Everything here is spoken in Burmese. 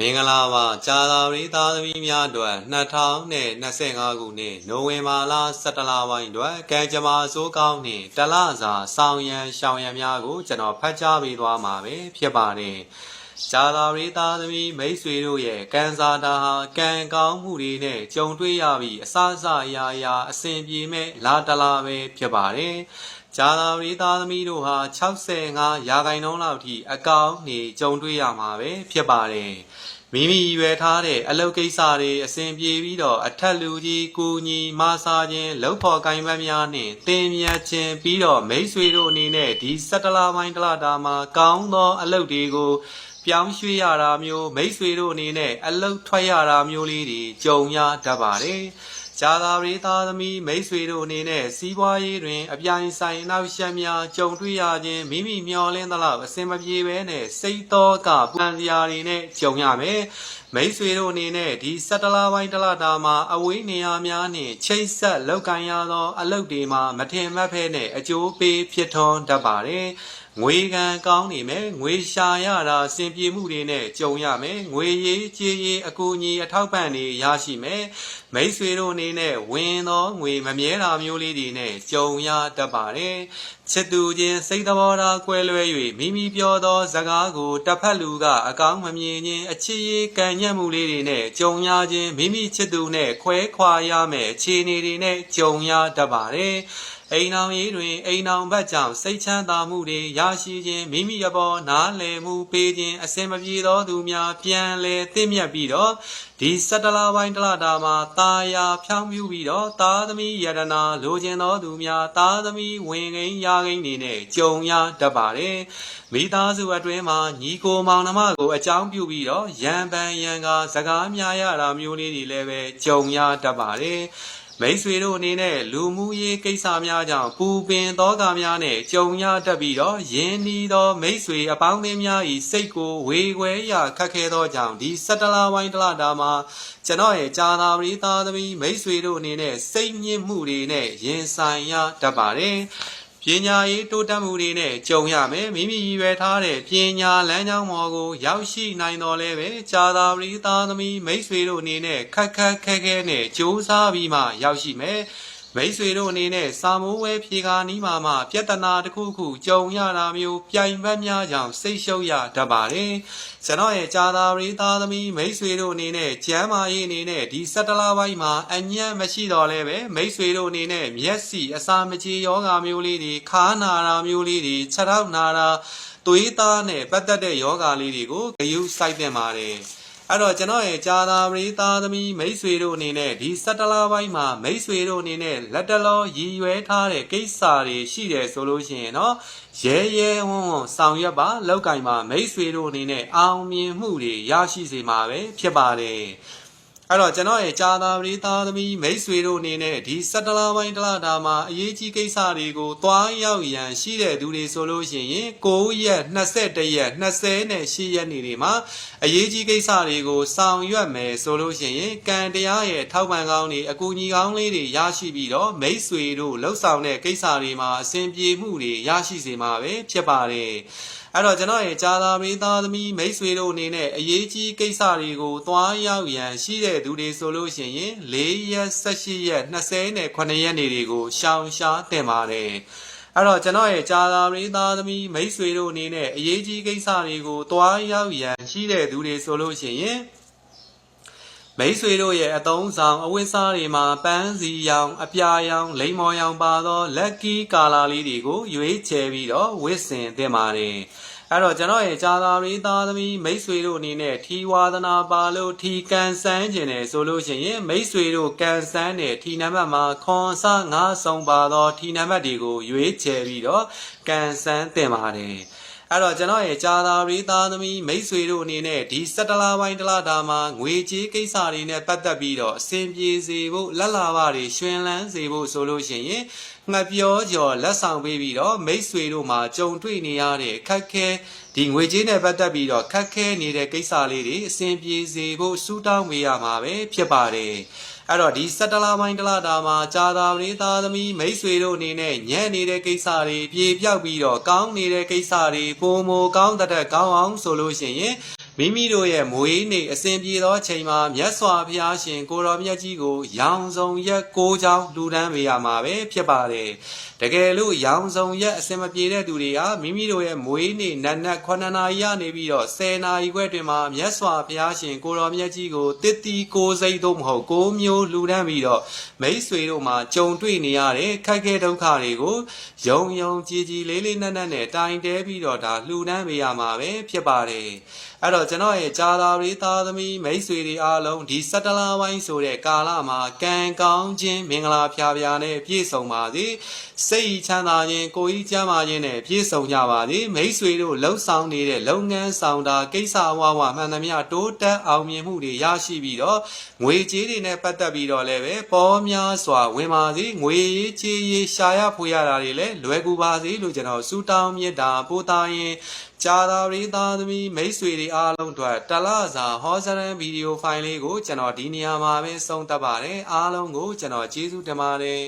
မင်္ဂလာပါကြာသာပရိသတ်သမီးများအတွက်2025ခုနှစ်နိုဝင်ဘာလ17လပိုင်းအတွက်ကံကြမ္မာစိုးကောင်းနှင့်တလစာဆောင်ရန်ရှောင်ရန်များကိုကျွန်တော်ဖတ်ကြားပေးသွားမှာပဲဖြစ်ပါတယ်ကြာသာပရိသတ်သမီးမိတ်ဆွေတို့ရဲ့ကံစားတာဟာကံကောင်းမှုတွေနဲ့ကြုံတွေ့ရပြီးအစအစအရာရာအစဉ်ပြေမဲ့လာတလာပဲဖြစ်ပါတယ် ဂျာသာပရိသားသမီးတို့ဟာ65ရာခိုင်နှုန်းလောက်ထိအကောင့်နေကြုံတွေ့ရမှာပဲဖြစ်ပါတယ်။မိမိရွယ်ထားတဲ့အလုပ်ကိစ္စတွေအစဉ်ပြေပြီးတော့အထက်လူကြီးကိုညီမဆာခြင်းလှုပ်ဖော်ကိုင်ဘက်များနဲ့တင်မြတ်ခြင်းပြီးတော့မိတ်ဆွေတို့အနေနဲ့ဒီ17လပိုင်းတလတာမှာကောင်းသောအလုပ်တွေကိုပြောင်းရွှေ့ရတာမျိုးမိတ်ဆွေတို့အနေနဲ့အလုတ်ထွက်ရတာမျိုးလေးတွေကြုံရတတ်ပါတယ်။ ဂျာသာပရိသားသမီးမိတ်ဆွေတို့အနေနဲ့စီးပွားရေးတွင် အပြိုင်ဆိုင်နောက်ရှက်များကြုံတွေ့ရခြင်းမိမိမျှော်လင့်သလောက်အစင်မပြေဘဲနဲ့စိတ်သောကပူပန်စရာတွေနဲ့ကြုံရမယ်။မိတ်ဆွေတို့အနေနဲ့ဒီ17လပိုင်းတလတာမှာအဝေးနေရာများနှင့်ချိတ်ဆက်လောက်ကန်ရသောအလုပ်တွေမှာမထင်မှတ်ဖဲနဲ့အကျိုးပေးဖြစ်ထွန်းတတ်ပါတယ်။ငွေကံကောင်းနေမယ်ငွေရှာရတာစင်ပြေမှုတွေနဲ့ကြုံရမယ်ငွေရေးကြေးရေးအကူအညီအထောက်ပံ့တွေရရှိမယ်မိတ်ဆွေတို့အနေနဲ့ဝင်သောငွေမမြဲတာမျိုးလေးတွေနဲ့ကြုံရတတ်ပါတယ်ချစ်သူချင်းစိတ်သဘောထားကွဲလွဲ၍မိမိပြောသောစကားကိုတစ်ဖက်လူကအကောင်းမမြင်ခြင်းအချစ်ရေးကံညက်မှုလေးတွေနဲ့ကြုံရခြင်းမိမိချစ်သူနဲ့ခွဲခွာရမယ်အခြေအနေတွေနဲ့ကြုံရတတ်ပါတယ် အိမ်အောင်ရေးတွင်အိမ်အောင်ဘက်ကြောင့်စိတ်ချမ်းသာမှုတွေရရှိခြင်းမိမိအပေါ်နားလည်မှုပေးခြင်းအစင်မပြေသောသူများပြန်လဲတင့်မြတ်ပြီးတော့ဒီစတလပိုင်းတလတာမှာတာယာဖြောင်းပြူပြီးတော့သာသမီယရနာလိုချင်သောသူများသာသမီဝင်ကိန်းရာကိန်းတွေနဲ့ကြုံရတတ်ပါတယ်မိသားစုအတွင်းမှာညီကိုမောင်နှမကိုအကြောင်းပြုပြီးတော့ရံပန်ရံကာစကားများရတာမျိုးလေးတွေလည်းပဲကြုံရတတ်ပါတယ် မိတ်ဆွေတို့အနေနဲ့လူမှုရေးကိစ္စများကြောင့်ပူပင်သောကများနဲ့ကြုံရတတ်ပြီးတော့ယင်းဤသောမိတ်ဆွေအပေါင်းအသင်းများ၏စိတ်ကိုဝေခွဲရခက်ခဲသောကြောင့်ဒီ17လပိုင်းတလတာမှာကျွန်တော်ရဲ့ကြာသာပရိသသမီးမိတ်ဆွေတို့အနေနဲ့စိတ်ညစ်မှုတွေနဲ့ရင်ဆိုင်ရတတ်ပါတယ် ပညာရေးတိုးတက်မှုတွေနဲ့ကြုံရမယ်မိမိရည်ရွယ်ထားတဲ့ပညာလမ်းကြောင်းပေါ်ကို ရောက်ရှိနိုင်တော်လဲပဲကြာသာပရိသားသမီးမိတ်ဆွေတို့အနေနဲ့ခက်ခက်ခဲခဲနဲ့ကြိုးစားပြီးမှရောက်ရှိမယ် မိတ်ဆွေတို့အနေနဲ့စာမိုးဝဲဖြေကာနီးမှာမှပြဿနာတစ်ခုခုကြုံရတာမျိုးပြိုင်ဘက်များကြောင့်စိတ်ရှုပ်ရတတ်ပါတယ်ကျွန်တော်ရဲ့ကြာသာပရိသားသမီးမိတ်ဆွေတို့အနေနဲ့ကျမ်းမာရေးအနေနဲ့ဒီ17လပိုင်းမှာအညံ့မရှိတော့လဲပဲမိတ်ဆွေတို့အနေနဲ့မျက်စိအစာမကြေယောဂါမျိုးလေးတွေခါနာတာမျိုးလေးတွေခြေထောက်နာတာသွေးသားနဲ့ပတ်သက်တဲ့ယောဂါလေးတွေကိုဂယုစိုက်တင်ပါတယ် အဲ့တော့ကျွန်တော်ရဲ့ကြာသာပရိသားသမီးမိတ်ဆွေတို့အနေနဲ့ဒီ၁၇လပိုင်းမှာမိတ်ဆွေတို့အနေနဲ့လက်တလောရည်ရွယ်ထားတဲ့ကိစ္စတွေရှိတယ်ဆိုလို့ရှိရင်တော့ရဲရဲဝံ့ဝံ့ဆောင်ရွက်ပါလောက်ကင်ပါမိတ်ဆွေတို့အနေနဲ့အောင်မြင်မှုတွေရရှိစေမှာပဲဖြစ်ပါတယ်။ အဲ့တော့ကျွန်တော်ရဲ့ကြာသာပရိသားသမီးမိတ်ဆွေတို့အနေနဲ့ဒီ17လပိုင်းတလတာမှာအရေးကြီးကိစ္စတွေကိုသွားရောက်ရန်ရှိတဲ့သူတွေဆိုလို့ရှိရင်9ရက်21ရက်20နဲ့8ရက်နေ့တွေမှာအရေးကြီးကိစ္စတွေကိုဆောင်ရွက်မယ်ဆိုလို့ရှိရင်ကံတရားရဲ့ထောက်ပံ့ကောင်းတွေအကူအညီကောင်းလေးတွေရရှိပြီးတော့မိတ်ဆွေတို့လှုပ်ဆောင်တဲ့ကိစ္စတွေမှာအဆင်ပြေမှုတွေရရှိစေမှာပဲဖြစ်ပါတယ် အဲ့တော့ကျွန်တော်ရဲ့ကြာသာမေးသားသမီးမိတ်ဆွေတို့အနေနဲ့အရေးကြီးကိစ္စတွေကိုသွားရောက်ရန်ရှိတဲ့သူတွေဆိုလို့ရှိရင်4ရက်18ရက်20နဲ့9ရက်နေတွေကိုရှောင်ရှားတင်ပါတယ်အဲ့တော့ကျွန်တော်ရဲ့ကြာသာပရိသားသမီးမိတ်ဆွေတို့အနေနဲ့အရေးကြီးကိစ္စတွေကိုသွားရောက်ရန်ရှိတဲ့သူတွေဆိုလို့ရှိရင် မိတ်ဆွေတို့ရဲ့အသုံးဆောင်အဝတ်စားတွေမှာပန်းစီရောင်အပြာရောင်လိမ္မော်ရောင်ပါသောလက်ကီကာလာလေးတွေကိုရွေးချယ်ပြီးတော့ဝတ်ဆင်သင့်ပါတယ်အဲ့တော့ကျွန်တော်ရဲ့ဂျာသာရီသားသမီးမိတ်ဆွေတို့အနေနဲ့ထီဝါသနာပါလို့ထီကန်ဆန်းကျင်တယ်ဆိုလို့ရှိရင်မိတ်ဆွေတို့ကန်ဆန်းတဲ့ထီနံပါတ်မှာခွန်ဆငါဆုံးပါသောထီနံပါတ်တွေကိုရွေးချယ်ပြီးတော့ကန်ဆန်းသင့်ပါတယ် အဲ့တော့ကျွန်တော်ရဲ့ကြာသာရီသားသမီးမိတ်ဆွေတို့အနေနဲ့ဒီ17လပိုင်းတလတာမှာငွေကြေးကိစ္စတွေနဲ့ပတ်သက်ပြီးတော့အဆင်ပြေစေဖို့လက်လာပါတွေရှင်လန်းစေဖို့ဆိုလို့ရှိရင်ငှက်ပြောကျော်လက်ဆောင်ပေးပြီးတော့မိတ်ဆွေတို့မှာကြုံတွေ့နေရတဲ့ခက်ခဲဒီငွေကြေးနဲ့ပတ်သက်ပြီးတော့ခက်ခဲနေတဲ့ကိစ္စလေးတွေအဆင်ပြေစေဖို့စူးတောင်းပေးရမှာပဲဖြစ်ပါတယ် အဲ့တော့ဒီ17လပိုင်းတလတာမှာကြာသာပရိသားသမီးမိတ်ဆွေတို့အနေနဲ့ညံ့နေတဲ့ကိစ္စတွေပြေပြောက်ပြီးတော့ကောင်းနေတဲ့ကိစ္စတွေပုံမကောင်းတဲ့ကောင်းအောင်ဆိုလို့ရှိရင် မိမိတို့ရဲ့မွေးနေ့အစဉ်ပြေသောချိန်မှာမြတ်စွာဘုရားရှင်ကိုတော်မြတ်ကြီးကို ရောင်စုံရက်၉ချောင်းလှူဒန်းပေးရမှာပဲဖြစ်ပါတယ်တကယ်လို့ရောင်စုံရက်အစဉ်မပြေတဲ့သူတွေကမိမိတို့ရဲ့မွေးနေ့နတ်နတ်9နာရီကနေပြီးတော့10နာရီခွဲတွင်မှာမြတ်စွာဘုရားရှင်ကိုတော်မြတ်ကြီးကိုတစ်တီကိုစိတ်တို့မဟုတ်ကိုမျိုးလှူဒန်းပြီးတော့မိတ်ဆွေတို့မှာကြုံတွေ့နေရတဲ့ခက်ခဲဒုက္ခတွေကိုယုံယုံကြည်ကြည်လေးလေးနက်နက်နဲ့တိုင်တဲပြီးတော့ဒါလှူဒန်းပေးရမှာပဲဖြစ်ပါတယ်အဲ့တော့ကျွန်တော်ရဲ့ဂျာသာရီသားသမီးမိတ်ဆွေတွေအားလုံးဒီစက်တလာပိုင်းဆိုတဲ့ကာလမှာကံကောင်းခြင်းမင်္ဂလာဖျားဖျားနဲ့ပြည့်စုံပါစေစိတ်ချမ်းသာခြင်းကိုယ်ကြီးကျန်းမာခြင်းနဲ့ပြည့်စုံကြပါစေမိတ်ဆွေတို့လှုပ်ဆောင်နေတဲ့လုပ်ငန်းဆောင်တာကိစ္စအဝဝမှန်သမျှတိုးတက်အောင်မြင်မှုတွေရရှိပြီးတော့ငွေကြေးတွေနဲ့ပတ်သက်ပြီးတော့လည်းပဲပေါ်များစွာဝင်ပါစေငွေရေးကြေးရေးရှာရဖွေရတာတွေလည်းလွယ်ကူပါစေလို့ကျွန်တော်ဆုတောင်းမြတ်တာပို့သားရင်ကြာသာရီသားသမီးမိတ်ဆွေတွေအားလုံးအတွက်တလစာဟောစရန်ဗီဒီယိုဖိုင်လေးကိုကျွန်တော်ဒီနေရာမှာပဲဆုံးသတ်ပါတယ်အားလုံးကိုကျွန်တော်ကျေးဇူးတင်ပါတယ်